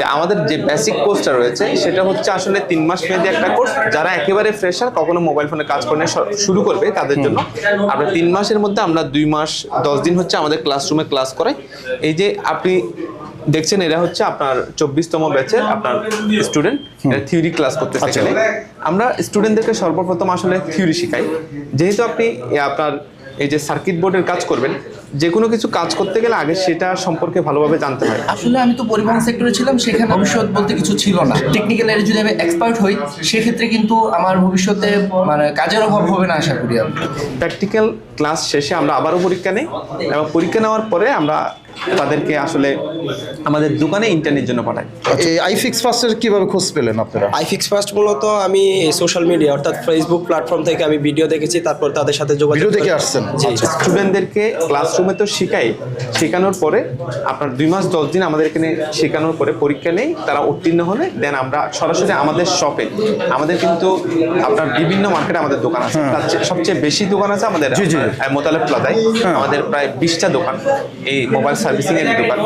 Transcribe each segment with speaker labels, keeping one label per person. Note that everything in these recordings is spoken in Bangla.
Speaker 1: যে আমাদের যে বেসিক কোর্সটা রয়েছে সেটা হচ্ছে আসলে তিন মাস মেয়াদি একটা কোর্স যারা একেবারে ফ্রেশার কখনো মোবাইল ফোনে কাজ করে শুরু করবে তাদের জন্য। আমরা তিন মাসের মধ্যে আমরা দুই মাস দশ দিন হচ্ছে আমাদের ক্লাসরুমে ক্লাস করে। এই যে আপনি দেখছেন এরা হচ্ছে আপনার চব্বিশতম ব্যাচের আপনার স্টুডেন্ট থিওরি ক্লাস
Speaker 2: করতে।
Speaker 1: এখানে। আমরা স্টুডেন্টদেরকে সর্বপ্রথম আসলে থিওরি শেখাই। যেহেতু আপনি আপনার এই যে সার্কিট বোর্ডের কাজ করবেন যে কোনো কিছু কাজ করতে গেলে আগে সেটা সম্পর্কে ভালোভাবে জানতে হয়।
Speaker 3: আসলে আমি তো পরিবহন সেক্টরে ছিলাম সেখানে ভবিষ্যৎ বলতে কিছু ছিল না। টেকনিক্যাল এর যদি আমি এক্সপার্ট হই সেক্ষেত্রে কিন্তু আমার ভবিষ্যতে মানে কাজের অভাব হবে না আশা করি আমি।
Speaker 1: প্র্যাকটিক্যাল ক্লাস শেষে আমরা আবারও পরীক্ষা নেই এবং পরীক্ষা নেওয়ার পরে আমরা তাদেরকে আসলে আমাদের দোকানে ইন্টারনেট জন্য পাঠাই
Speaker 2: এই আইফিক্স ফার্স্টের কীভাবে খোঁজ পেলেন আপনারা?
Speaker 4: আইফিক্স ফার্স্ট মূলত আমি সোশ্যাল মিডিয়া অর্থাৎ ফেসবুক প্ল্যাটফর্ম থেকে আমি ভিডিও দেখেছি তারপর তাদের সাথে যোগাযোগ
Speaker 2: ভিডিও দেখে আসছেন?
Speaker 4: জি
Speaker 1: স্টুডেন্টদেরকে ক্লাসরুমে তো শেখাই। শেখানোর পরে আপনার দুই মাস দশ দিন আমাদের এখানে শেখানোর পরে পরীক্ষা নেই তারা উত্তীর্ণ হলে দেন আমরা সরাসরি আমাদের শপে আমাদের কিন্তু আপনার বিভিন্ন মার্কেটে আমাদের দোকান আছে। তার চেয়ে- সবচেয়ে বেশি দোকান আছে আমাদের। মোতালেব প্লাজায়। আমাদের প্রায় বিশটা দোকান এই মোবাইল সার্ভিসিং এর দোকান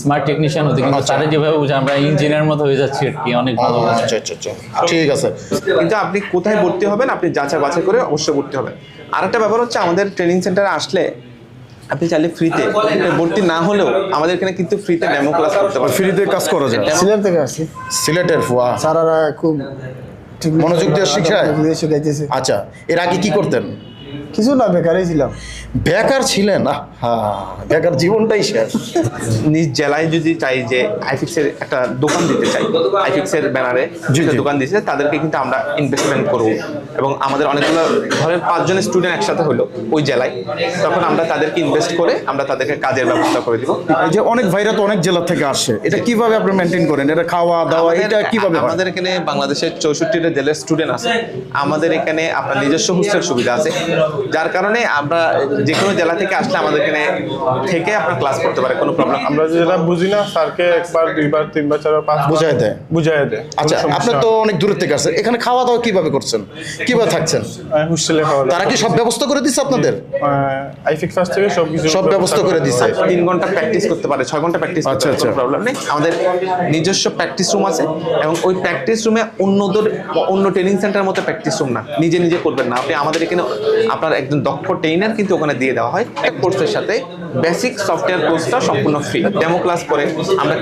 Speaker 5: স্মার্ট টেকনিশিয়ান হতে কিন্তু তারা যেভাবে বুঝে আমরা ইঞ্জিনিয়ার মতো হয়ে যাচ্ছি আর কি অনেক ভালো
Speaker 2: আচ্ছা আচ্ছা আচ্ছা ঠিক আছে।
Speaker 1: কিন্তু আপনি কোথায় ভর্তি হবেন? আপনি যাচাই বাছাই করে অবশ্যই ভর্তি হবেন। আর একটা ব্যাপার হচ্ছে আমাদের ট্রেনিং সেন্টারে আসলে আপনি চাইলে ফ্রিতে ভর্তি না হলেও আমাদের এখানে কিন্তু ফ্রিতে ডেমো ক্লাস করতে পারবেন।
Speaker 2: ফ্রিতে কাজ করা যায়।
Speaker 6: সিলেট থেকে আসছি।
Speaker 2: সিলেটের ফুয়া
Speaker 6: স্যারারা খুব ঠিক
Speaker 2: মনোযোগ দিয়ে শিখায়? আচ্ছা এর আগে কি করতেন?
Speaker 6: কিছু না বেকারই ছিলাম।
Speaker 2: বেকার ছিলেন? হ্যাঁ বেকার জীবনটাই শেষ।
Speaker 1: নিজ জেলায় যদি চাই যে আইফিক্সের একটা দোকান দিতে চাই আইফিক্সের ব্যানারে
Speaker 2: জি।
Speaker 1: দোকান দিতে তাদেরকে কিন্তু আমরা ইনভেস্টমেন্ট করব। এবং আমাদের অনেকগুলো ধরেন পাঁচজন স্টুডেন্ট একসাথে হলো ওই জেলায় তখন আমরা তাদেরকে ইনভেস্ট করে আমরা তাদেরকে কাজের ব্যবস্থা করে দিব।
Speaker 2: এই যে অনেক ভাইরা তো অনেক জেলা থেকে আসে এটা কীভাবে আপনি মেনটেন করেন? এটা খাওয়া দাওয়া এটা কীভাবে
Speaker 1: আমাদের এখানে বাংলাদেশের চৌষট্টিটা জেলার স্টুডেন্ট আছে। আমাদের এখানে আপনার নিজস্ব হোস্টেল সুবিধা আছে। যার কারণে আমরা যে কোনো জেলা থেকে আসলে আমাদের এখানে থেকে আপনার ক্লাস করতে পারে কোনো প্রবলেম
Speaker 7: আমরা যেটা বুঝি না স্যারকে একবার দুইবার তিনবার চারবার পাঁচবার
Speaker 2: বুঝায় দেয়?
Speaker 7: বুঝাই দেয়।
Speaker 2: আচ্ছা আপনি তো অনেক দূরের থেকে আসছেন। এখানে খাওয়া দাওয়া কীভাবে করছেন? কীভাবে থাকছেন?
Speaker 7: হোস্টেলে খাওয়া
Speaker 2: তারা কি সব ব্যবস্থা করে দিচ্ছে আপনাদের?
Speaker 7: আইফিক ফার্স্ট থেকে সব কিছু
Speaker 2: সব ব্যবস্থা করে দিছে।
Speaker 1: তিন ঘণ্টা প্র্যাকটিস করতে পারে ছয় ঘণ্টা প্র্যাকটিস
Speaker 2: আচ্ছা, আচ্ছা।
Speaker 1: প্রবলেম নেই। আমাদের নিজস্ব প্র্যাকটিস রুম আছে এবং ওই প্র্যাকটিস রুমে অন্যদের অন্য ট্রেনিং সেন্টার মতো প্র্যাকটিস রুম না। নিজে নিজে করবেন না। আপনি আমাদের এখানে আপনার একজন দক্ষ ট্রেনার কিন্তু ওখানে দিয়ে দেওয়া হয়। এক কোর্সের সাথে বেসিক সফটওয়্যার কোর্সটা সম্পূর্ণ ফ্রি ডেমো ক্লাস করে আমরা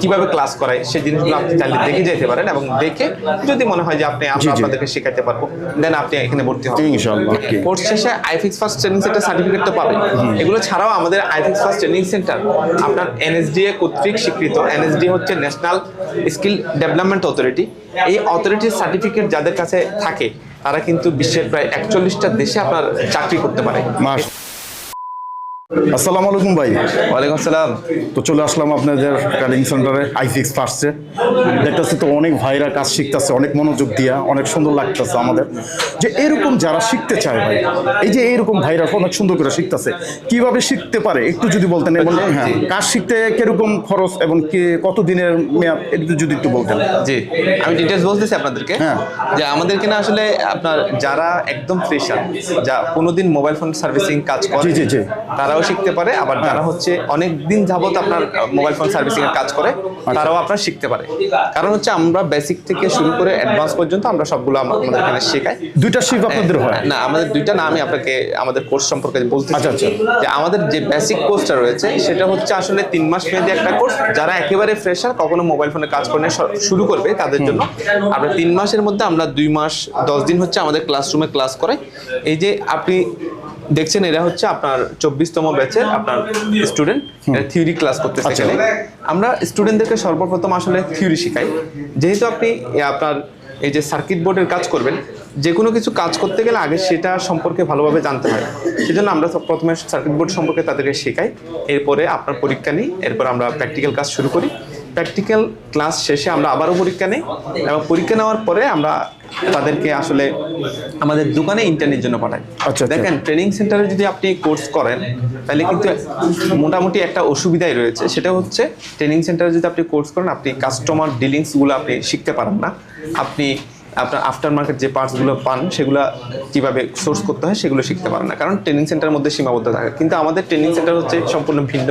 Speaker 1: কীভাবে ক্লাস করাই সেই জিনিসগুলো আপনি চাইলে দেখে যেতে পারেন এবং দেখে যদি মনে হয় যে আপনি আমরা। আপনাদেরকে শেখাতে পারব দেন আপনি এখানে ভর্তি হবেন।
Speaker 2: ইনশাআল্লাহ
Speaker 1: কোর্স শেষে iFix first training centre certificate তো পাবেন। এগুলো ছাড়াও আমাদের আইফিক্স ফার্স্ট ট্রেনিং সেন্টার আপনার এনএসডিএ কর্তৃক স্বীকৃত। এনএসডি হচ্ছে ন্যাশনাল স্কিল ডেভেলপমেন্ট অথরিটি এই অথরিটির সার্টিফিকেট যাদের কাছে থাকে তারা কিন্তু বিশ্বের প্রায় একচল্লিশটা দেশে আপনার চাকরি করতে পারে।
Speaker 2: আসসালামু আলাইকুম ভাই।
Speaker 1: ওয়ালাইকুম আসসালাম।
Speaker 2: তো চলে আসলাম আপনাদের ট্রেনিং সেন্টারে আইফিক্স ফার্স্টে দেখতেছি তো অনেক ভাইরা কাজ শিখতেছে অনেক মনোযোগ দিয়া অনেক সুন্দর লাগতেছে আমাদের। যে এরকম যারা শিখতে চায় ভাই এই যে এরকম ভাইরা অনেক সুন্দর করে শিখতেছে কীভাবে শিখতে পারে? একটু যদি বলতেন এবং হ্যাঁ কাজ শিখতে কীরকম খরচ এবং কি কত দিনের মেয়াদ একটু যদি একটু বলতেন।
Speaker 1: জি আমি ডিটেলস বলতেছি আপনাদেরকে।
Speaker 2: হ্যাঁ।
Speaker 1: যে আমাদের কিনা আসলে আপনার যারা একদম ফ্রেশার যা কোনোদিন মোবাইল ফোন সার্ভিসিং কাজ করে
Speaker 2: জি, জি, জি।
Speaker 1: তারাও শিখতে পারে আবার যারা হচ্ছে অনেক দিন যাবত আপনার মোবাইল ফোন সার্ভিসিং এর কাজ করে তারাও আপনার শিখতে পারে। কারণ হচ্ছে আমরা বেসিক থেকে শুরু করে অ্যাডভান্স পর্যন্ত আমরা সবগুলো আমাদের এখানে শেখাই।
Speaker 2: দুইটা শিফট আপনাদের হয়?
Speaker 1: না আমাদের দুইটা না আমি আপনাকে আমাদের কোর্স সম্পর্কে বলতে
Speaker 2: আচ্ছা, আচ্ছা।
Speaker 1: যে আমাদের যে বেসিক কোর্সটা রয়েছে সেটা হচ্ছে আসলে তিন মাস মেয়াদি একটা কোর্স যারা একেবারে ফ্রেশার কখনো মোবাইল ফোনে কাজ করে শুরু করবে তাদের জন্য। আমরা তিন মাসের মধ্যে আমরা দুই মাস দশ দিন হচ্ছে আমাদের ক্লাসরুমে ক্লাস করে এই যে আপনি দেখছেন এরা হচ্ছে আপনার চব্বিশতম ব্যাচের আপনার স্টুডেন্ট থিওরি ক্লাস করতেছে
Speaker 2: আচ্ছা।
Speaker 1: এখানে। আমরা স্টুডেন্টদেরকে সর্বপ্রথম আসলে থিওরি শেখাই। যেহেতু আপনি আপনার এই যে সার্কিট বোর্ডের কাজ করবেন যে কোনো কিছু কাজ করতে গেলে আগে সেটা সম্পর্কে ভালোভাবে জানতে হয়। সেজন্য আমরা প্রথমে সার্কিট বোর্ড সম্পর্কে তাদেরকে শেখাই। এরপরে আপনার পরীক্ষা নিই এরপর আমরা প্র্যাকটিক্যাল কাজ শুরু করি। প্র্যাকটিক্যাল ক্লাস শেষে আমরা আবারও পরীক্ষা নিই এবং পরীক্ষা নেওয়ার পরে আমরা তাদেরকে আসলে আমাদের দোকানে ইন্টারনেট জন্য পাঠায়।
Speaker 2: আচ্ছা, আচ্ছা।
Speaker 1: দেখেন ট্রেনিং সেন্টারে যদি আপনি কোর্স করেন তাহলে কিন্তু মোটামুটি একটা অসুবিধাই রয়েছে। সেটা হচ্ছে ট্রেনিং সেন্টারে যদি আপনি কোর্স করেন আপনি কাস্টমার ডিলিংসগুলো আপনি শিখতে পারেন না। আপনি আপনার আফটার মার্কেট যে পার্টসগুলো পান সেগুলো কীভাবে সোর্স করতে হয় সেগুলো শিখতে পারেন না। কারণ ট্রেনিং সেন্টারের মধ্যে সীমাবদ্ধ থাকে। কিন্তু আমাদের ট্রেনিং সেন্টার হচ্ছে সম্পূর্ণ ভিন্ন।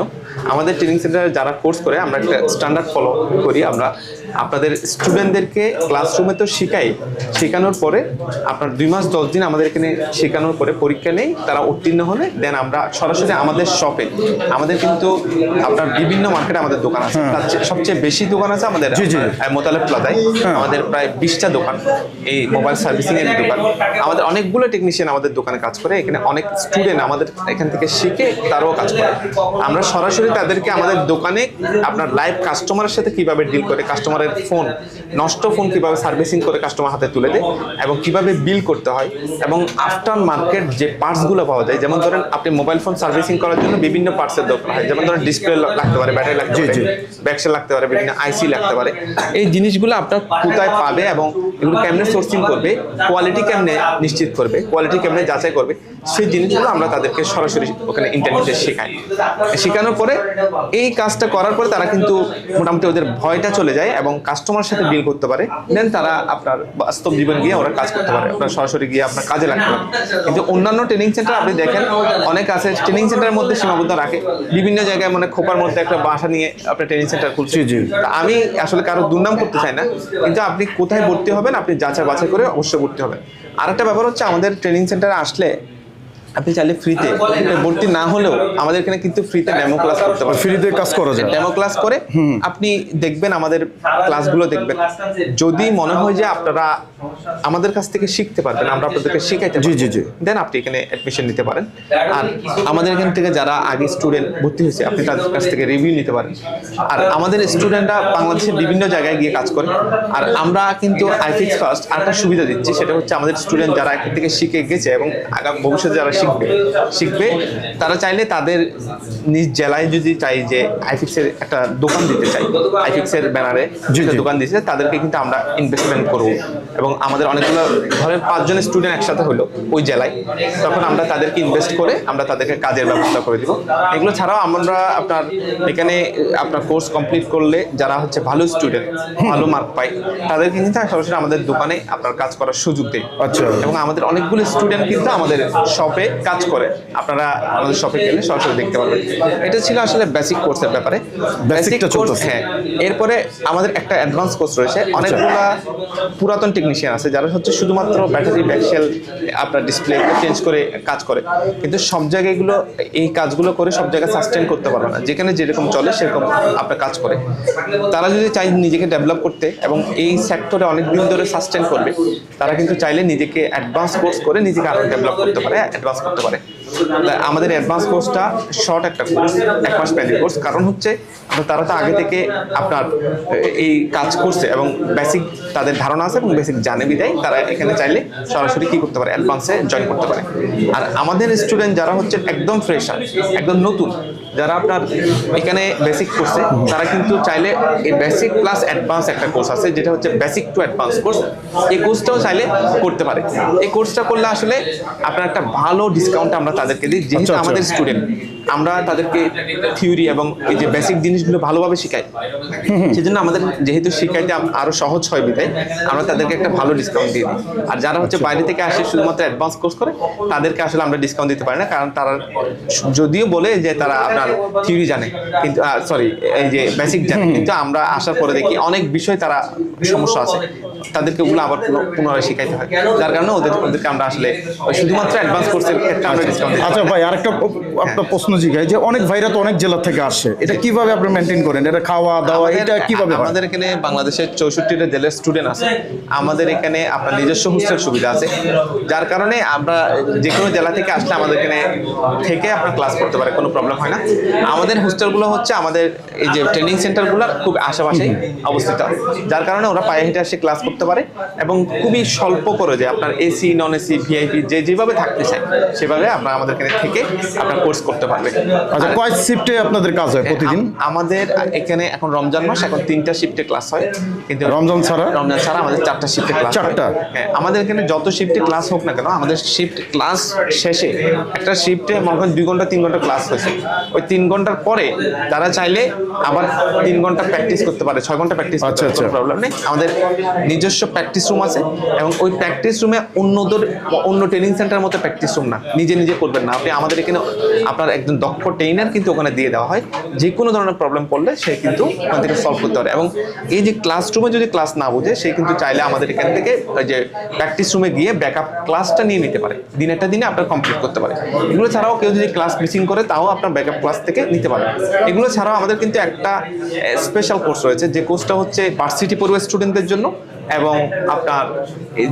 Speaker 1: আমাদের ট্রেনিং সেন্টারে যারা কোর্স করে আমরা একটা স্ট্যান্ডার্ড ফলো করি। আমরা আপনাদের স্টুডেন্টদেরকে ক্লাসরুমে তো শেখাই শেখানোর পরে আপনার দুই মাস দশ দিন আমাদের এখানে শেখানোর পরে পরীক্ষা নেই তারা উত্তীর্ণ হলে দেন আমরা সরাসরি আমাদের শপে আমাদের কিন্তু আপনার বিভিন্ন মার্কেটে আমাদের দোকান আছে। চেয়ে- সবচেয়ে বেশি দোকান আছে আমাদের। মোতালেব প্লাজায় আমাদের প্রায় বিশটা দোকান এই মোবাইল সার্ভিসিং এর দোকান। আমাদের অনেকগুলো টেকনিশিয়ান আমাদের দোকানে কাজ করে এখানে অনেক স্টুডেন্ট আমাদের এখান থেকে শিখে তারাও কাজ করে। আমরা সরাসরি তাদেরকে আমাদের দোকানে আপনার লাইভ কাস্টমারের সাথে কীভাবে ডিল করে কাস্টমারের ফোন নষ্ট ফোন কীভাবে সার্ভিসিং করে কাস্টমার হাতে তুলে দেয় এবং কীভাবে বিল করতে হয় এবং আফটার মার্কেট যে পার্টসগুলো পাওয়া যায় যেমন ধরেন আপনি মোবাইল ফোন সার্ভিসিং করার জন্য বিভিন্ন পার্টসের দরকার হয় যেমন ধরেন ডিসপ্লে লাগতে পারে ব্যাটারি লাগতে
Speaker 2: জি,
Speaker 1: পারে ব্যাকসেল লাগতে পারে বিভিন্ন আইসি লাগতে পারে। এই জিনিসগুলো আপনার কোথায় পাবে এবং এগুলো কেমনে সোর্সিং করবে কোয়ালিটি কেমনে নিশ্চিত করবে কোয়ালিটি কেমনে যাচাই করবে সেই জিনিসগুলো আমরা তাদেরকে সরাসরি ওখানে ইন্টারনেটে শেখাই। শেখানোর পরে এই কাজটা করার পরে তারা কিন্তু মোটামুটি ওদের ভয়টা চলে যায় এবং কাস্টমার সাথে ডিল করতে পারে দেন তারা আপনার বাস্তব জীবন গিয়ে ওরা কাজ করতে পারে। আপনার সরাসরি গিয়ে আপনার কাজে লাগতে পারে। কিন্তু অন্যান্য ট্রেনিং সেন্টার আপনি দেখেন অনেক আছে ট্রেনিং সেন্টারের মধ্যে সীমাবদ্ধ রাখে। বিভিন্ন জায়গায় মানে খোপার মধ্যে একটা বাসা নিয়ে আপনার ট্রেনিং সেন্টার খুলছে। আমি আসলে কারও দুর্নাম করতে চাই না কিন্তু আপনি কোথায় ভর্তি হবেন আপনি যাচাই বাছাই করে অবশ্যই ভর্তি হবেন। আর একটা ব্যাপার হচ্ছে আমাদের ট্রেনিং সেন্টারে আসলে আপনি চাইলে ফ্রিতে ভর্তি না হলেও আমাদের এখানে কিন্তু ফ্রিতে ডেমো ক্লাস করতে পারেন
Speaker 2: ফ্রিতে কাজ করা যায়।
Speaker 1: ডেমো ক্লাস করে আপনি দেখবেন আমাদের ক্লাসগুলো দেখবেন। যদি মনে হয় যে আপনারা আমাদের কাছ থেকে শিখতে পারবেন আমরা আপনাদেরকে শিখাইতে
Speaker 2: জি, জি, জি।
Speaker 1: দেন আপনি এখানে অ্যাডমিশন নিতে পারেন। আর আমাদের এখান থেকে যারা আগে স্টুডেন্ট ভর্তি হয়েছে আপনি তাদের কাছ থেকে রিভিউ নিতে পারেন। আর আমাদের স্টুডেন্টরা বাংলাদেশের বিভিন্ন জায়গায় গিয়ে কাজ করে। আর আমরা কিন্তু আইফিক্স ফার্স্ট আরেকটা সুবিধা দিচ্ছি সেটা হচ্ছে আমাদের স্টুডেন্ট যারা এখান থেকে শিখে গেছে এবং আগামী ভবিষ্যতে যারা শিখবে। শিখবে। তারা চাইলে তাদের নিজ জেলায় যদি চাই যে আইফিক্সের একটা দোকান দিতে চাই আইফিক্সের ব্যানারে দোকান দিতে তাদেরকে কিন্তু আমরা ইনভেস্টমেন্ট করব। এবং আমাদের অনেকগুলো ধরেন পাঁচজন স্টুডেন্ট একসাথে হলো ওই জেলায়। তখন আমরা তাদেরকে ইনভেস্ট করে আমরা তাদেরকে কাজের ব্যবস্থা করে দিব। এগুলো ছাড়াও আমরা আপনার এখানে আপনার কোর্স কমপ্লিট করলে যারা হচ্ছে ভালো স্টুডেন্ট ভালো মার্ক পায় তাদেরকে কিন্তু সরাসরি আমাদের দোকানে আপনার কাজ করার সুযোগ দেয়।
Speaker 2: আচ্ছা।
Speaker 1: এবং আমাদের অনেকগুলো স্টুডেন্ট কিন্তু আমাদের শপে কাজ করে। আপনারা আমাদের শপে গেলে সরাসরি দেখতে পারবেন। এটা ছিল আসলে বেসিক কোর্সের ব্যাপারে। বেসিক কোর্স হ্যাঁ এরপরে আমাদের একটা অ্যাডভান্স কোর্স রয়েছে। অনেকগুলা পুরাতন টেকনিশিয়ান আছে যারা হচ্ছে শুধুমাত্র ব্যাটারি ব্যাকসেল আপনার ডিসপ্লে চেঞ্জ করে কাজ করে। কিন্তু সব জায়গায় এগুলো, এই কাজগুলো করে সব জায়গায় সাস্টেন করতে পারবে না। যেখানে যেরকম চলে, সেরকম আপনার কাজ করে। তারা যদি চাই নিজেকে ডেভেলপ করতে এবং এই সেক্টরে অনেক দিন ধরে সাস্টেন করবে, তারা কিন্তু চাইলে নিজেকে অ্যাডভান্স কোর্স করে নিজেকে আরও ডেভেলপ করতে পারে অ্যাডভান্স করতে পারে। আমাদের অ্যাডভান্স কোর্সটা শর্ট একটা কোর্স এক মাস প্যালি কোর্স কারণ হচ্ছে তারা তো আগে থেকে আপনার এই কাজ করছে এবং বেসিক তাদের ধারণা আছে এবং বেসিক জানে বিদায় তারা এখানে চাইলে সরাসরি কি করতে পারে অ্যাডভান্সে জয়েন করতে পারে। আর আমাদের স্টুডেন্ট যারা হচ্ছে একদম ফ্রেশার একদম নতুন যারা আপনার এখানে বেসিক করছে তারা কিন্তু চাইলে এই বেসিক প্লাস অ্যাডভান্স একটা কোর্স আছে যেটা হচ্ছে বেসিক টু অ্যাডভান্স কোর্স এই কোর্সটাও চাইলে করতে পারে। এই কোর্সটা করলে আসলে আপনার একটা ভালো ডিসকাউন্ট আমরা তাদেরকে দিই যেহেতু
Speaker 2: আচ্ছা, আচ্ছা।
Speaker 1: আমাদের স্টুডেন্ট আমরা তাদেরকে থিওরি এবং এই যে বেসিক জিনিসগুলো ভালোভাবে শেখাই। সেজন্য আমাদের যেহেতু শিখাইতে আম- আরও সহজ হয় বিধায় আমরা তাদেরকে একটা ভালো ডিসকাউন্ট দিয়ে দিই। আর যারা হচ্ছে বাইরে থেকে আসে শুধুমাত্র অ্যাডভান্স কোর্স করে তাদেরকে আসলে আমরা ডিসকাউন্ট দিতে পারি না কারণ তারা যদিও বলে যে তারা আপনার থিওরি জানে। কিন্তু সরি এই যে বেসিক জানে। কিন্তু আমরা আসার পরে দেখি অনেক বিষয় তারা সমস্যা আছে। তাদেরকে ওগুলো আবার পুনঃ- পুনরায় শিখাইতে হয়। যার কারণে ওদের ওদেরকে আমরা আসলে শুধুমাত্র অ্যাডভান্স কোর্সের ক্ষেত্রে আমরা ডিসকাউন্ট
Speaker 2: আচ্ছা ভাই আরেকটা একটা প্রশ্ন জিজ্ঞাসা যে অনেক ভাইরা তো অনেক জেলা থেকে আসে। এটা কীভাবে আপনি মেনটেন করেন? এটা খাওয়া দাওয়া এটা কীভাবে
Speaker 1: আমাদের এখানে বাংলাদেশের চৌষট্টিটা জেলার স্টুডেন্ট আছে। আমাদের এখানে আপনার নিজস্ব হোস্টেল সুবিধা আছে। যার কারণে আমরা যে কোনো জেলা থেকে আসলে আমাদের এখানে থেকে আপনার ক্লাস করতে পারে কোনো প্রবলেম হয় না। আমাদের হোস্টেলগুলো হচ্ছে আমাদের এই যে ট্রেনিং সেন্টারগুলো খুব আশেপাশেই অবস্থিত। যার কারণে ওরা পায়ে হেঁটে এসে ক্লাস করতে পারে এবং খুবই স্বল্প করে যে আপনার এসি নন এসি ভিআইপি যে যেভাবে থাকতে চায় সেভাবে আপনার আমাদের এখানে থেকে আপনার কোর্স করতে পারবে।
Speaker 2: আচ্ছা কয় শিফটে আপনাদের কাজ হয় প্রতিদিন?
Speaker 1: আমাদের এখানে এখন রমজান মাস এখন তিনটা শিফটে ক্লাস হয়। কিন্তু
Speaker 2: রমজান ছাড়া?
Speaker 1: রমজান ছাড়া আমাদের চারটা শিফটে ক্লাস
Speaker 2: চারটা?
Speaker 1: হ্যাঁ আমাদের এখানে যত শিফটে ক্লাস হোক না কেন আমাদের শিফট ক্লাস শেষে একটা শিফটে মনে করেন দুই ঘণ্টা তিন ঘণ্টা ক্লাস হয়েছে। ওই ওই তিন ঘণ্টার পরে তারা চাইলে আবার তিন ঘণ্টা প্র্যাকটিস করতে পারে ছয় ঘণ্টা প্র্যাকটিস
Speaker 2: আচ্ছা, আচ্ছা।
Speaker 1: প্রবলেম নেই। আমাদের নিজস্ব প্র্যাকটিস রুম আছে এবং ওই প্র্যাকটিস রুমে অন্যদের অন্য ট্রেনিং সেন্টার মতো প্র্যাকটিস রুম না। নিজে নিজে করবেন না। আপনি আমাদের এখানে আপনার একজন দক্ষ ট্রেনার কিন্তু ওখানে দিয়ে দেওয়া হয়। যে কোনো ধরনের প্রবলেম পড়লে সে কিন্তু ওখান থেকে সলভ করতে পারে। এবং এই যে ক্লাসরুমে যদি ক্লাস না বুঝে সে কিন্তু চাইলে আমাদের এখান থেকে ওই যে প্র্যাকটিস রুমে গিয়ে ব্যাকআপ ক্লাসটা নিয়ে নিতে পারে। দিনেরটা দিনে আপনার কমপ্লিট করতে পারে। এগুলো ছাড়াও কেউ যদি ক্লাস মিসিং করে তাও আপনার ব্যাকআপ ক্লাস থেকে নিতে পারে এগুলো ছাড়াও আমাদের কিন্তু একটা স্পেশাল কোর্স রয়েছে, যে কোর্সটা হচ্ছে ভার্সিটি পড়ুয়া স্টুডেন্টদের জন্য। এবং আপনার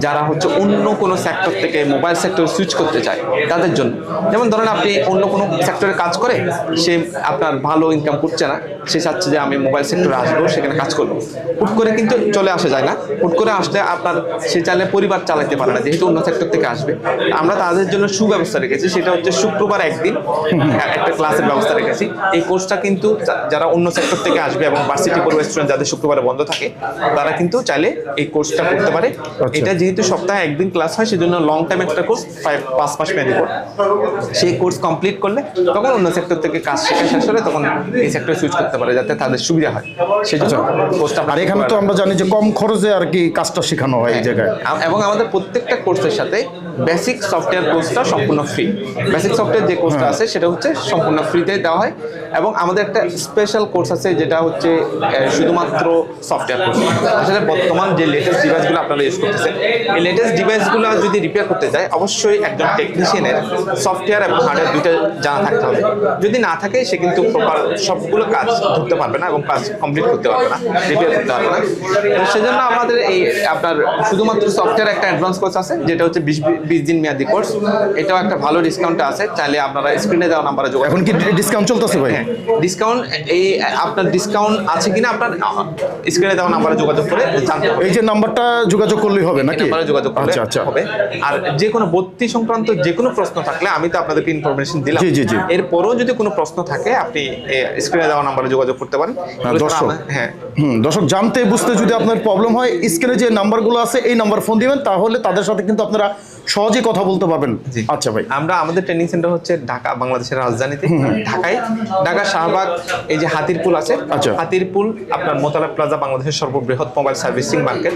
Speaker 1: যারা হচ্ছে অন্য কোনো সেক্টর থেকে মোবাইল সেক্টরে সুইচ করতে চায়, তাদের জন্য। যেমন ধরেন আপনি অন্য কোনো সেক্টরে কাজ করে, সে আপনার ভালো ইনকাম করছে না, সে চাচ্ছে যে আমি মোবাইল সেক্টরে আসব, সেখানে কাজ করব। হুট করে কিন্তু চলে আসা যায় না। হুট করে আসলে আপনার, সে চাইলে পরিবার চালাতে পারে না, যেহেতু অন্য সেক্টর থেকে আসবে। আমরা তাদের জন্য সুব্যবস্থা রেখেছি, সেটা হচ্ছে শুক্রবার একদিন একটা ক্লাসের ব্যবস্থা রেখেছি। এই কোর্সটা কিন্তু যারা অন্য সেক্টর থেকে আসবে এবং ভার্সিটি পড়ুয়া স্টুডেন্ট যাদের শুক্রবারে বন্ধ থাকে, তারা কিন্তু চাইলে এই কোর্সটা করতে পারে। এটা যেহেতু সপ্তাহে একদিন ক্লাস হয় সেজন্য লং টাইম একটা কোর্স ফাইভ পাঁচ মাস মেয়াদি কোর্স সেই কোর্স কমপ্লিট করলে তখন অন্য সেক্টর থেকে কাজ শেখা শেষ হলে তখন এই সেক্টর চুজ করতে পারে যাতে তাদের সুবিধা হয়। সেজন্য কোর্সটা
Speaker 2: আর এখানে তো আমরা জানি যে কম খরচে আর কি কাজটা শেখানো হয় এই জায়গায়।
Speaker 1: এবং আমাদের প্রত্যেকটা কোর্সের সাথে বেসিক সফটওয়্যার কোর্সটা সম্পূর্ণ ফ্রি। বেসিক সফটওয়্যার যে কোর্সটা আছে সেটা হচ্ছে সম্পূর্ণ ফ্রিতে দেওয়া হয় এবং আমাদের একটা স্পেশাল কোর্স আছে যেটা হচ্ছে শুধুমাত্র সফটওয়্যার কোর্স। আসলে বর্তমান যে লেটেস্ট ডিভাইসগুলো আপনারা ইউজ করতেছেন এই লেটেস্ট ডিভাইসগুলো যদি রিপেয়ার করতে যায় অবশ্যই একজন টেকনিশিয়ানের সফটওয়্যার এবং হার্ডওয়্যার দুইটা জানা থাকতে হবে। যদি না থাকে সে কিন্তু প্রপার সবগুলো কাজ ধরতে পারবে না এবং কাজ কমপ্লিট করতে পারবে না রিপেয়ার করতে পারবে না। সেজন্য আমাদের এই আপনার শুধুমাত্র সফটওয়্যার একটা অ্যাডভান্স কোর্স আছে যেটা হচ্ছে বিশ বিশ দিন মেয়াদি কোর্স এটাও একটা ভালো ডিসকাউন্ট আছে। চাইলে আপনারা স্ক্রিনে দেওয়া নাম্বারে যোগাযোগ
Speaker 2: এখন কি ডিসকাউন্ট চলতেছে ভাই?
Speaker 1: হ্যাঁ ডিসকাউন্ট এই আপনার ডিসকাউন্ট আছে কিনা আপনার স্ক্রিনে দেওয়া নাম্বারে যোগাযোগ করে জানতে হবে
Speaker 2: এই যে নাম্বারটা যোগাযোগ করলেই হবে নাকি?
Speaker 1: নাম্বারে যোগাযোগ করলে
Speaker 2: আচ্ছা আচ্ছা।
Speaker 1: হবে। আর যে কোনো ভর্তি সংক্রান্ত যে কোনো প্রশ্ন থাকলে আমি তো আপনাদেরকে ইনফরমেশন দিলাম।
Speaker 2: জি, জি, জি।
Speaker 1: এরপরও যদি কোনো প্রশ্ন থাকে আপনি স্ক্রিনে দেওয়া নাম্বারে যোগাযোগ করতে পারেন।
Speaker 2: হ্যাঁ, দর্শক। হুম দর্শক জানতে বুঝতে যদি আপনার প্রবলেম হয় স্ক্রিনে যে নাম্বারগুলো আছে এই নাম্বার ফোন দিবেন তাহলে তাদের সাথে কিন্তু আপনারা সহজেই কথা বলতে পারবেন। আচ্ছা ভাই।
Speaker 1: আমরা আমাদের ট্রেনিং সেন্টার হচ্ছে ঢাকা বাংলাদেশের রাজধানীতে। ঢাকায়। ঢাকা শাহবাগ এই যে হাতিরপুল আছে।
Speaker 2: আচ্ছা।
Speaker 1: হাতিরপুল আপনার মোতালা প্লাজা বাংলাদেশের সর্ববৃহৎ মোবাইল সার্ভিসিং মার্কেট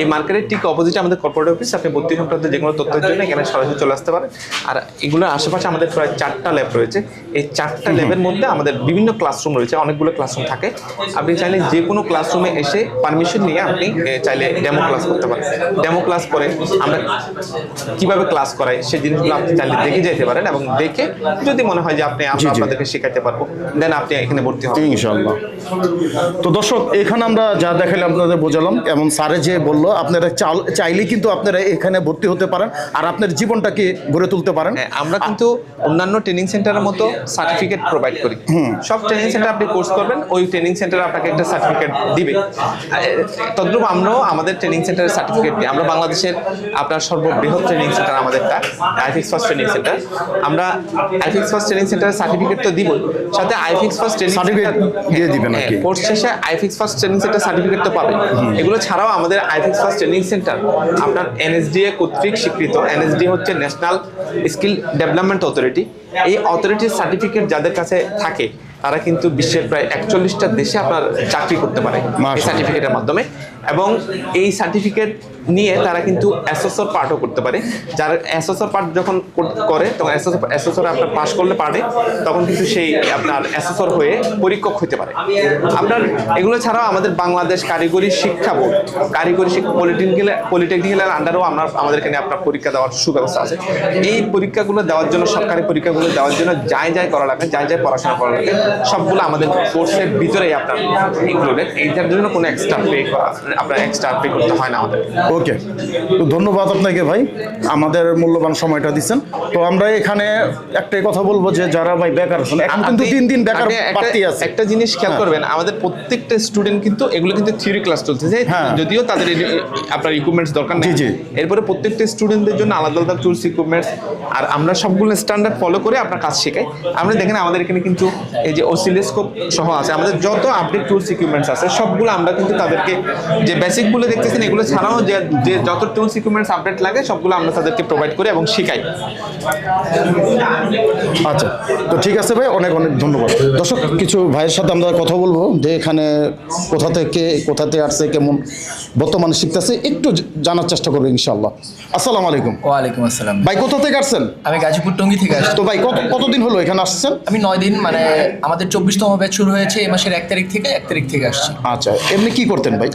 Speaker 1: এই মার্কেটের ঠিক অপোজিটে আমাদের কর্পোরেট অফিস আপনি ভর্তি সংক্রান্ত যে কোনো তথ্যের জন্য এখানে সরাসরি চলে আসতে পারেন। আর এগুলোর আশেপাশে আমাদের প্রায় চারটা ল্যাব রয়েছে। এই চারটা ল্যাবের মধ্যে আমাদের বিভিন্ন ক্লাসরুম রয়েছে। অনেকগুলো ক্লাসরুম থাকে। আপনি চাইলে যে কোনো ক্লাসরুমে এসে পারমিশন নিয়ে আপনি চাইলে ডেমো ক্লাস করতে পারেন। ডেমো ক্লাস করে আমরা কীভাবে ক্লাস করাই সেই জিনিসগুলো আপনি চাইলে দেখে যেতে পারেন এবং দেখে যদি মনে হয় যে আপনি আমরা। আপনাদেরকে শেখাতে পারব দেন আপনি এখানে ভর্তি হবেন।
Speaker 2: ইনশাল্লাহ তো দর্শক এখানে আমরা যা দেখালাম আপনাদের বোঝালাম এবং স্যারে যে বলল আপনারা চাইলে কিন্তু আপনারা এখানে ভর্তি হতে পারেন আর আপনার জীবনটাকে গড়ে তুলতে পারেন।
Speaker 1: হ্যাঁ, আমরা কিন্তু অন্যান্য ট্রেনিং সেন্টারের মতো সার্টিফিকেট প্রোভাইড করি। সব ট্রেনিং সেন্টার আপনি কোর্স করবেন ওই ট্রেনিং সেন্টার আপনাকে একটা সার্টিফিকেট দিবে। আর, তদ্রূপ আমরাও আমাদের ট্রেনিং সেন্টারের সার্টিফিকেট দিই। আমরা বাংলাদেশের আপনার সর্ববৃহৎ ট্রেনিং সেন্টার আমাদেরটা আইফিক্স ফার্স্ট ট্রেনিং সেন্টার আমরা আইফিক্স ফার্স্ট ট্রেনিং সেন্টারের সার্টিফিকেট তো দিব সাথে আইফিক্স ফার্স্ট ট্রেনিং
Speaker 2: Certificate দিয়ে দিবেন আর কি।
Speaker 1: কোর্স শেষে iFix first training centre certificate তো পাবেন। এগুলো ছাড়াও আমাদের আইফিক্স ফার্স্ট ট্রেনিং সেন্টার আপনার এনএসডিএ কর্তৃক স্বীকৃত। এনএসডি হচ্ছে ন্যাশনাল স্কিল ডেভেলপমেন্ট অথরিটি এই অথরিটির সার্টিফিকেট যাদের কাছে থাকে তারা কিন্তু বিশ্বের প্রায় একচল্লিশটা দেশে আপনার চাকরি করতে পারে এই। সার্টিফিকেটের মাধ্যমে এবং এই সার্টিফিকেট নিয়ে তারা কিন্তু অ্যাসেসর পার্টও করতে পারে। যারা অ্যাসেসর পার্ট যখন করে তখন অ্যাসেসর আপনার পাস করলে পারে, তখন কিন্তু সেই আপনার অ্যাসেসর হয়ে পরীক্ষক হতে পারে। আপনার এগুলো ছাড়াও আমাদের বাংলাদেশ কারিগরি শিক্ষা বোর্ড, কারিগরি শিক্ষা পলিটেকনিক্যাল পলিটেকনিক্যালের আন্ডারও আমরা আমাদের এখানে আপনার পরীক্ষা দেওয়ার সুব্যবস্থা আছে। এই পরীক্ষাগুলো দেওয়ার জন্য, সরকারি পরীক্ষাগুলো দেওয়ার জন্য যাই যাই করা লাগে যাই যাই পড়াশোনা করা লাগে সবগুলো আমাদের কোর্সের ভিতরেই আপনার ইনক্লুডেড এইটার জন্য কোনো এক্সট্রা পে করা আপনার এক্সট্রা পে করতে হয় না আমাদের।
Speaker 2: ওকে তো ধন্যবাদ আপনাকে ভাই। আমাদের মূল্যবান সময়টা দিচ্ছেন। তো আমরা এখানে একটাই কথা বলব যে যারা ভাই বেকার আছেন এখন কিন্তু দিন দিন বেকার বাড়তেই আছে।
Speaker 1: একটা জিনিস খেয়াল
Speaker 2: হ্যাঁ।
Speaker 1: করবেন আমাদের প্রত্যেকটা স্টুডেন্ট কিন্তু এগুলো কিন্তু থিওরি ক্লাস চলতেছে। যদিও তাদের আপনার ইকুইপমেন্টস দরকার নেই। এরপরে প্রত্যেকটা স্টুডেন্টদের জন্য আলাদা আলাদা টুলস ইকুইপমেন্টস আর আমরা সবগুলো স্ট্যান্ডার্ড ফলো করে আপনার কাজ শেখাই। আমরা দেখেন আমাদের এখানে কিন্তু এই যে অসিলোস্কোপ সহ আছে। আমাদের যত আপডেট টুলস ইকুইপমেন্টস আছে সবগুলো আমরা কিন্তু তাদেরকে যে বেসিকগুলো দেখতেছেন এগুলো ছাড়াও যে যে যত টুলস ইকুইপমেন্টস আপডেট লাগে সবগুলো আমরা তাদেরকে প্রোভাইড করি এবং শেখাই।
Speaker 2: আচ্ছা তো ঠিক আছে ভাই অনেক অনেক ধন্যবাদ। দর্শক কিছু ভাইয়ের সাথে আমরা কথা বলব যে এখানে কোথা থেকে কোথাতে আসছে কেমন বর্তমানে শিখতেছে একটু জানার চেষ্টা করব ইনশাল্লাহ আসসালামু আলাইকুম।
Speaker 3: ওয়ালাইকুম আসসালাম।
Speaker 2: ভাই কোথা থেকে আসছেন?
Speaker 3: আমি গাজীপুর টঙ্গী থেকে আসছি।
Speaker 2: তো ভাই কত কতদিন হলো এখানে আসছেন?
Speaker 3: আমি নয় দিন মানে আমাদের চব্বিশতম ব্যাচ শুরু হয়েছে এই মাসের এক তারিখ থেকে এক তারিখ থেকে আসছি।
Speaker 2: আচ্ছা এমনি কি করতেন ভাই?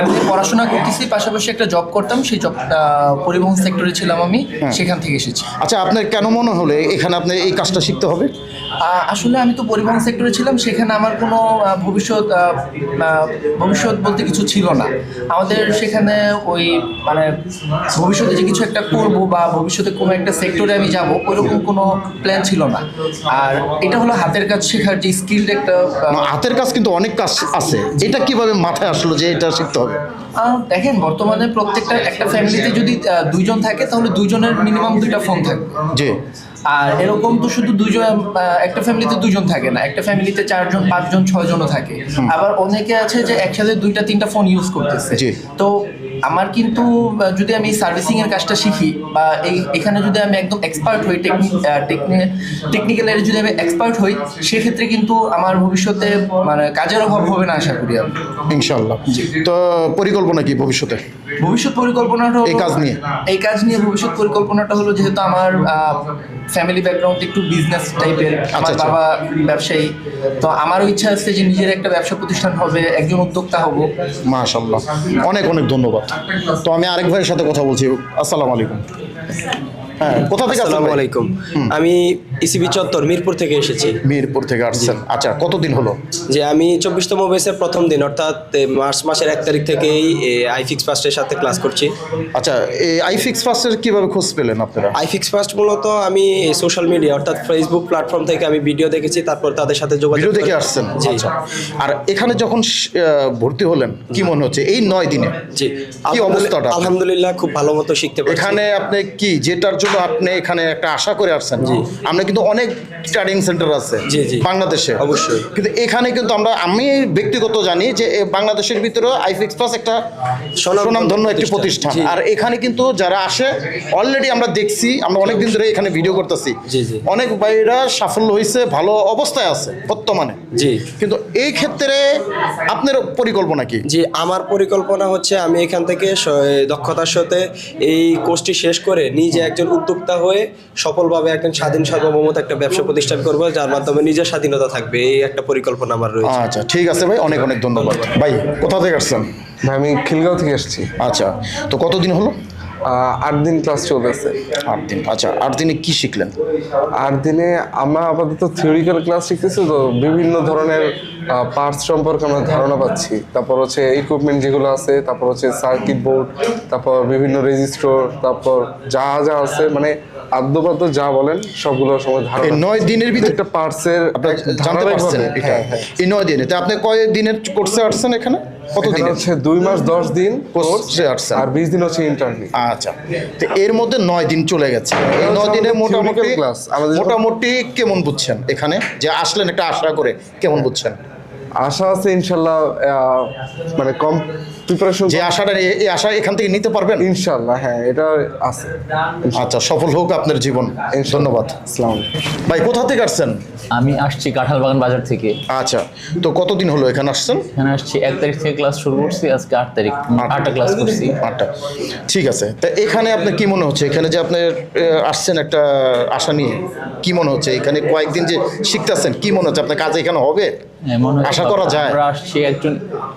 Speaker 3: এমনি পড়াশোনা করতেছি পাশাপাশি একটা জব করতাম সেই জবটা পরিবহন সেক্টরে ছিলাম আমি সেখান থেকে এসেছি।
Speaker 2: আচ্ছা আপনার কেন মনে হলে এখানে আপনি এই কাজটা শিখতে হবে?
Speaker 3: আসলে আমি তো পরিবহন সেক্টরে ছিলাম সেখানে আমার কোনো ভবিষ্যৎ ভবিষ্যৎ বলতে কিছু ছিল না। আমাদের সেখানে ওই মানে ভবিষ্যতে যে কিছু একটা করব বা ভবিষ্যতে কোনো একটা সেক্টরে আমি যাব ওইরকম কোনো প্ল্যান ছিল না। আর এটা হলো হাতের কাজ শেখার যে স্কিল্ড একটা
Speaker 2: হাতের কাজ কিন্তু অনেক কাজ আছে। এটা কীভাবে মাথায় আসলো যে এটা শিখতে হবে।
Speaker 3: দেখেন বর্তমানে প্রত্যেকটা একটা ফ্যামিলিতে যদি দুইজন থাকে তাহলে দুইজনের মিনিমাম দুইটা ফোন থাকবে।
Speaker 2: জি।
Speaker 3: আর এরকম তো শুধু দুজন একটা ফ্যামিলিতে দুজন থাকে না একটা ফ্যামিলিতে চারজন পাঁচজন ছয়জনও থাকে। আবার অনেকে আছে যে একসাথে দুইটা তিনটা ফোন ইউজ করতেছে।
Speaker 2: জি।
Speaker 3: তো আমার কিন্তু যদি আমি সার্ভিসিং এর কাজটা শিখি বা এই এখানে যদি আমি একদম এক্সপার্ট হই টেকনিক্যাল এর যদি আমি এক্সপার্ট হই সেক্ষেত্রে কিন্তু আমার ভবিষ্যতে মানে কাজের অভাব হবে না আশা করি আমি।
Speaker 2: ইনশাল্লাহ তো পরিকল্পনা কি ভবিষ্যতে?
Speaker 3: ভবিষ্যৎ পরিকল্পনাটা
Speaker 2: এই কাজ নিয়ে?
Speaker 3: এই কাজ নিয়ে ভবিষ্যৎ পরিকল্পনাটা হলো যেহেতু আমার ফ্যামিলি ব্যাকগ্রাউন্ড একটু বিজনেস টাইপের আমার
Speaker 2: আচ্ছা।
Speaker 3: বাবা ব্যবসায়ী। তো আমারও ইচ্ছা আছে যে নিজের একটা ব্যবসা প্রতিষ্ঠান হবে একজন উদ্যোক্তা হব।
Speaker 2: মাশাল্লাহ অনেক অনেক ধন্যবাদ। তো আমি আরেক ভাইয়ের সাথে কথা বলছি। আসসালামু আলাইকুম। হ্যাঁ কোথা থেকে
Speaker 4: আসসালামু আলাইকুম। আমি ইসিবি চত্বর মিরপুর থেকে এসেছি।
Speaker 2: মিরপুর থেকে আসছেন। আচ্ছা কতদিন হলো?
Speaker 4: যে আমি চব্বিশতম বেসের প্রথম দিন অর্থাৎ মার্চ মাসের এক তারিখ থেকেই আইফিক্স ফার্স্টের সাথে ক্লাস করছি।
Speaker 2: আচ্ছা এই আইফিক্স ফার্স্টের কীভাবে খোঁজ পেলেন আপনারা?
Speaker 4: আইফিক্স ফার্স্ট মূলত আমি সোশ্যাল মিডিয়া অর্থাৎ ফেসবুক প্ল্যাটফর্ম থেকে আমি ভিডিও দেখেছি তারপর তাদের সাথে যোগাযোগ
Speaker 2: দেখে আসছেন? আচ্ছা। আর এখানে যখন ভর্তি হলেন কি মনে হচ্ছে? এই নয় দিনে?
Speaker 4: জি।
Speaker 2: কি অবস্থাটা?
Speaker 4: আলহামদুলিল্লাহ খুব ভালো মতো শিখতে
Speaker 2: এখানে আপনি কি যেটার জন্য আপনি এখানে একটা আশা করে আসছেন
Speaker 4: জি।
Speaker 2: আমরা কিন্তু অনেক ট্রেনিং সেন্টার আছে। বাংলাদেশে
Speaker 4: অবশ্যই।
Speaker 2: কিন্তু এখানে কিন্তু আমরা আমি ব্যক্তিগত জানি যে বাংলাদেশের ভিতরে আইফিক্স প্লাস একটা সুনামধন্য একটি
Speaker 4: প্রতিষ্ঠান।
Speaker 2: আর এখানে কিন্তু যারা আসে অলরেডি আমরা দেখছি আমরা অনেক দিন ধরে এখানে ভিডিও করতেছি। অনেক ভাইরা সাফল্য হয়েছে ভালো অবস্থায় আছে বর্তমানে
Speaker 4: জি
Speaker 2: কিন্তু এই ক্ষেত্রে আপনার পরিকল্পনা কি
Speaker 4: জি আমার পরিকল্পনা হচ্ছে আমি এখান থেকে দক্ষতার সাথে এই কোর্সটি শেষ করে নিজে একজন উদ্যোক্তা হয়ে সফলভাবে একজন স্বাধীন সার্বভৌমত একটা ব্যবসা প্রতিষ্ঠান করব যার মাধ্যমে নিজের স্বাধীনতা থাকবে। এই একটা পরিকল্পনা আমার রয়েছে।
Speaker 2: আচ্ছা ঠিক আছে ভাই অনেক অনেক ধন্যবাদ। ভাই কোথা থেকে আসছেন?
Speaker 7: ভাই আমি খিলগাঁও থেকে এসেছি
Speaker 2: আচ্ছা তো কতদিন হলো?
Speaker 7: আট দিন ক্লাস চলতেছে।
Speaker 2: আট দিন। আচ্ছা আট দিনে কি শিখলেন?
Speaker 7: আট দিনে আমরা আপাতত থিওরিক্যাল ক্লাস শিখতেছি তো বিভিন্ন ধরনের পার্টস সম্পর্কে আমরা ধারণা পাচ্ছি। তারপর হচ্ছে ইকুইপমেন্ট যেগুলো আছে তারপর হচ্ছে সার্কিট বোর্ড তারপর বিভিন্ন রেজিস্টর তারপর যা যা আছে মানে আদ্যপাদ্য যা বলেন সবগুলোর সময় ধারণা
Speaker 2: নয় দিনের ভিতরে
Speaker 7: একটা পার্টসের
Speaker 2: আপনি জানতে পারছেন?
Speaker 7: হ্যাঁ
Speaker 2: এই নয় দিনে। তা আপনি কয় দিনের কোর্সে আসছেন এখানে? কত
Speaker 7: হচ্ছে দুই মাস দশ দিন কোর্স আর বিশ দিন হচ্ছে ইন্টারভিউ
Speaker 2: আচ্ছা। তো এর মধ্যে নয় দিন চলে গেছে। এই নয় দিনে মোটামুটি মোটামুটি কেমন বুঝছেন? এখানে যে আসলেন একটা আশা করে কেমন বুঝছেন?
Speaker 7: আশা আছে ইনশাল্লাহ মানে কম প্রিপারেশন
Speaker 2: যে আশাটা এই- আশা এখান থেকে নিতে পারবেন?
Speaker 7: ইনশাল্লাহ হ্যাঁ এটা আছে।
Speaker 2: আচ্ছা সফল হোক আপনার জীবন। ধন্যবাদ।
Speaker 7: আসসালামু
Speaker 2: ভাই কোথা থেকে আসছেন?
Speaker 5: আমি আসছি কাঁঠালবাগান বাজার থেকে।
Speaker 2: আচ্ছা তো কতদিন হলো এখানে আসছেন?
Speaker 5: এখানে আসছি এক তারিখ থেকে ক্লাস শুরু করছি আজকে আট তারিখ আটটা ক্লাস করছি।
Speaker 2: আটটা। ঠিক আছে তা এখানে আপনার কি মনে হচ্ছে? এখানে যে আপনি আসছেন একটা আশা নিয়ে কি মনে হচ্ছে? এখানে কয়েকদিন যে শিখতেছেন কি মনে হচ্ছে? আপনার কাজ এখানে হবে? আশা করা যায়।
Speaker 5: আমরা আসছি একজন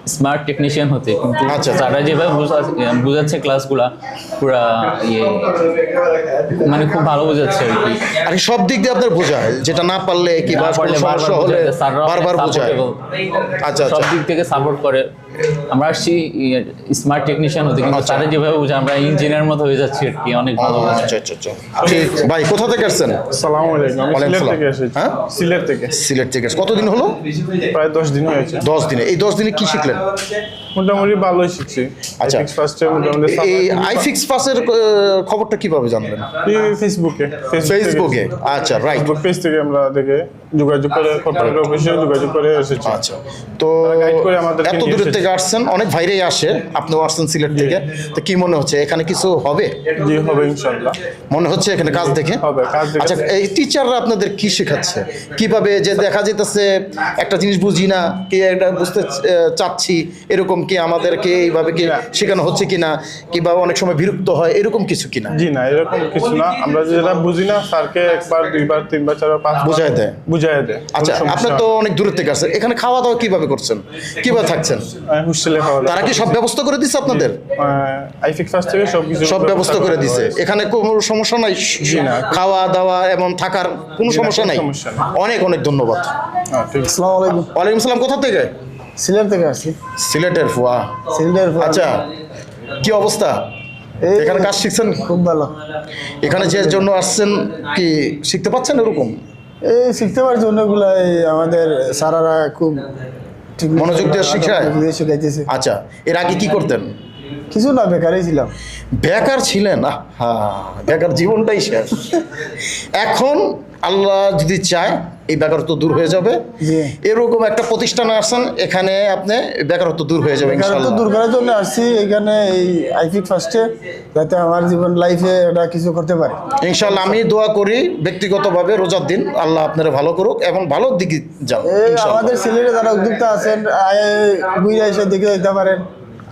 Speaker 5: স্মার্ট টেকনিশিয়ান হতে কিন্তু
Speaker 2: আচ্ছা।
Speaker 5: তারা যেভাবে বোঝা- বোঝাচ্ছে ক্লাসগুলা পুরা ইয়ে মানে খুব ভালো বোঝাচ্ছে আর কি।
Speaker 2: আর সব দিক দিয়ে আপনার বোঝায় যেটা না পারলে কি বা
Speaker 5: বারবার
Speaker 2: সমস্যা হলে
Speaker 5: বোঝায়,
Speaker 2: বারবার। আচ্ছা
Speaker 5: সব
Speaker 2: আচ্ছা।
Speaker 5: দিক থেকে সাপোর্ট করে। আমরা আসছি স্মার্ট টেকনিশিয়ান হতে কিন্তু
Speaker 2: আচ্ছা।
Speaker 5: তারা যেভাবে বোঝে আমরা ইঞ্জিনিয়ার মতো হয়ে যাচ্ছি আর কি অনেক ভালো
Speaker 2: আচ্ছা আচ্ছা আচ্ছা। ঠিক ভাই কোথা থেকে আসছেন?
Speaker 7: সালামু আলাইকুম সিলেট থেকে এসেছি।
Speaker 2: হ্যাঁ?
Speaker 7: সিলেট থেকে।
Speaker 2: সিলেট থেকে কতদিন হলো?
Speaker 8: প্রায় দশ দিন হয়েছে।
Speaker 2: দশ দিনে। এই দশ দিনে কি শিখলেন?
Speaker 8: মোটামুটি ভালোই শিখছি।
Speaker 2: আচ্ছা।
Speaker 8: ফার্স্টে মোটামুটি
Speaker 2: এই পাসের খবরটা কীভাবে জানলেন?
Speaker 8: ফেসবুকে
Speaker 2: ফেসবুকে আচ্ছা রাইট
Speaker 8: ফেসবুক পেজ থেকে আমরা দেখে যোগাযোগ করে কর্পোরেট অফিসে যোগাযোগ করে এসেছি।
Speaker 2: আচ্ছা। তো
Speaker 8: guide করে আমাদেরকে
Speaker 2: এত থেকে আসছেন অনেক ভাইরাই আসে আপনিও আসছেন সিলেট থেকে। তো কি মনে হচ্ছে এখানে কিছু হবে?
Speaker 8: জি হবে ইনশাল্লাহ
Speaker 2: মনে হচ্ছে এখানে কাজ দেখে?
Speaker 8: হবে, কাজ দেখে।
Speaker 2: আচ্ছা এই টিচাররা আপনাদের কি শেখাচ্ছে? কীভাবে যে দেখা যেতেছে একটা জিনিস বুঝি না কি এটা বুঝতে চাচ্ছি এরকম কি আমাদেরকে এইভাবে কি শেখানো হচ্ছে কিনা কিংবা অনেক সময় বিরক্ত হয় এরকম কিছু কিনা?
Speaker 8: জি না এরকম কিছু না। আমরা যেটা বুঝি না স্যারকে একবার দুইবার তিনবার চারবার পাঁচবার
Speaker 2: বুঝায় দেয়।
Speaker 8: বুঝাই দেয়।
Speaker 2: আচ্ছা
Speaker 8: কোনো
Speaker 2: আপনি তো অনেক দূরের থেকে আসছেন এখানে খাওয়া দাওয়া কীভাবে করছেন? কীভাবে থাকছেন।
Speaker 8: হোস্টেলে খাওয়া
Speaker 2: তারা কি সব ব্যবস্থা করে দিচ্ছে আপনাদের?
Speaker 8: আইফিক ফার্স্ট থেকে সব কিছু
Speaker 2: সব ব্যবস্থা করে দিছে। এখানে কোনো সমস্যা নাই?
Speaker 8: জি না।
Speaker 2: খাওয়া দাওয়া এবং থাকার কোনো সমস্যা নাই? অনেক অনেক ধন্যবাদ।
Speaker 8: ঠিক আছে।
Speaker 6: আসসালামু আলাইকুম।
Speaker 2: ওয়ালাইকুম সালাম কোথা থেকে?
Speaker 6: সিলেট থেকে আসছি।
Speaker 2: সিলেটের ফুয়া।
Speaker 6: সিলেটের পর-
Speaker 2: আচ্ছা কি অবস্থা? এখানে কাজ শিখছেন?
Speaker 6: খুব ভালো।
Speaker 2: এখানে যে জন্য আসছেন কি শিখতে পাচ্ছেন এরকম?
Speaker 6: এই শিখতে পারছি অন্যগুলো আমাদের সারারা খুব ঠিক
Speaker 2: মনোযোগ দিয়ে শিখায়?
Speaker 6: শিখাইতেছে।
Speaker 2: আচ্ছা এর আগে কি করতেন?
Speaker 6: কিছু না বেকারই ছিলাম।
Speaker 2: বেকার ছিলেন? না হ্যাঁ বেকার জীবনটাই শেষ। এখন আল্লাহ যদি চায় এই বেকারত্ব দূর হয়ে যাবে। এরকম একটা প্রতিষ্ঠানে আসছেন এখানে আপনি বেকারত্ব দূর হয়ে যাবে
Speaker 6: বেকারত্ব দূর করার জন্য আসছি এখানে এই আইফিক ফার্স্টে যাতে আমার জীবন লাইফে এটা কিছু করতে পারে।
Speaker 2: ইনশাল্লাহ আমি দোয়া করি ব্যক্তিগতভাবে রোজার দিন আল্লাহ আপনারা ভালো করুক এবং ভালো দিকে যান
Speaker 6: এই আমাদের সিলেটে যারা উদ্যোক্তা আছেন ঘুরে এসে দেখে যেতে পারেন।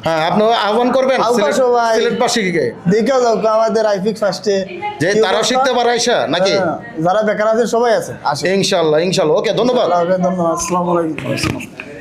Speaker 2: হ্যাঁ আপনি আহ্বান করবেন। সিলেটবাসীকে।
Speaker 6: যাও আমাদের আইফিক ফার্স্টে
Speaker 2: যে তারা শিখতে পারে আইসা নাকি?
Speaker 6: যারা বেকার আছে সবাই আছে।
Speaker 2: ইনশাল্লাহ ইনশাল্লাহ। ওকে ধন্যবাদ।
Speaker 6: ধন্যবাদ। আসসালামু আলাইকুম।